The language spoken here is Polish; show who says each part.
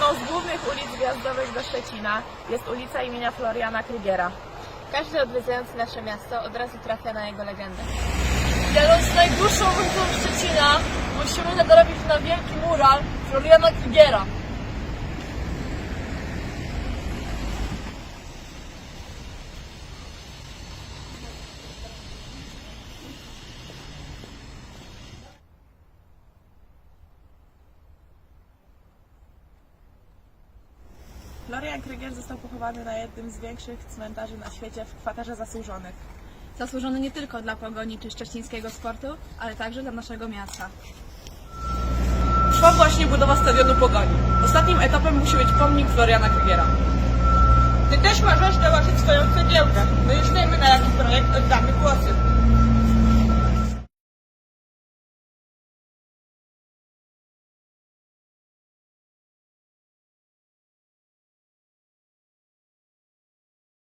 Speaker 1: Jedną z głównych ulic wjazdowych do Szczecina jest ulica imienia Floriana Krygiera.
Speaker 2: Każdy odwiedzający nasze miasto od razu trafia na jego legendę.
Speaker 3: Jadąc najdłuższą ulicą Szczecina, musimy nadrobić na wielki mural Floriana Krygiera.
Speaker 1: Florian Krygier został pochowany na jednym z większych cmentarzy na świecie w kwaterze zasłużonych.
Speaker 4: Zasłużony nie tylko dla pogoni czy szczecińskiego sportu, ale także dla naszego miasta.
Speaker 3: Trwa właśnie budowa stadionu Pogoni. Ostatnim etapem musi być pomnik Floriana Krygiera.
Speaker 5: Ty też możesz dołożyć swoją cegiełkę. My już wiemy, na